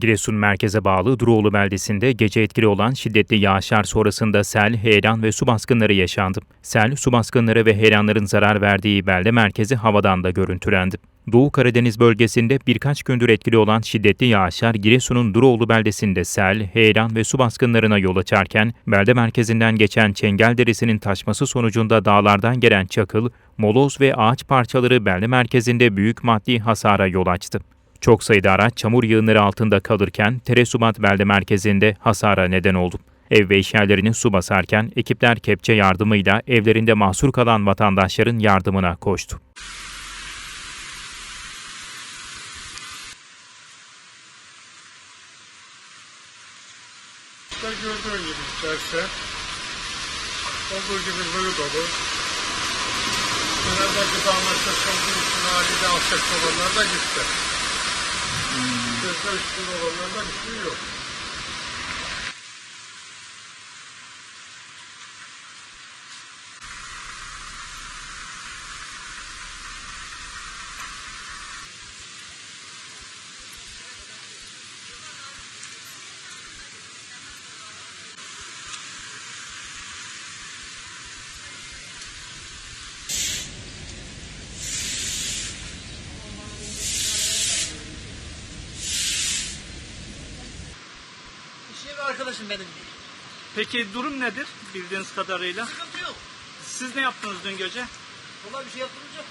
Giresun merkeze bağlı Duroğlu beldesinde gece etkili olan şiddetli yağışlar sonrasında sel, heyelan ve su baskınları yaşandı. Sel, su baskınları ve heyelanların zarar verdiği belde merkezi havadan da görüntülendi. Doğu Karadeniz bölgesinde birkaç gündür etkili olan şiddetli yağışlar Giresun'un Duroğlu beldesinde sel, heyelan ve su baskınlarına yol açarken belde merkezinden geçen Çengel Deresi'nin taşması sonucunda dağlardan gelen çakıl, moloz ve ağaç parçaları belde merkezinde büyük maddi hasara yol açtı. Çok sayıda araç çamur yığınları altında kalırken Teresubat belde merkezinde hasara neden oldu. Ev ve eşyalarını su basarken ekipler kepçe yardımıyla evlerinde mahsur kalan vatandaşların yardımına koştu. İşte gördüğün gibi içerisi. Olduğu gibi böyle dolu. Genelde gıdalaşma olduğu için haliyle alçak olanlar da gitti. Gözde üstün olanlar da bir şey yok. İşe bir arkadaşım benim. Peki durum nedir bildiğiniz kadarıyla? Sıkıntı yok. Siz ne yaptınız dün gece? Valla bir şey yaptırmayacak.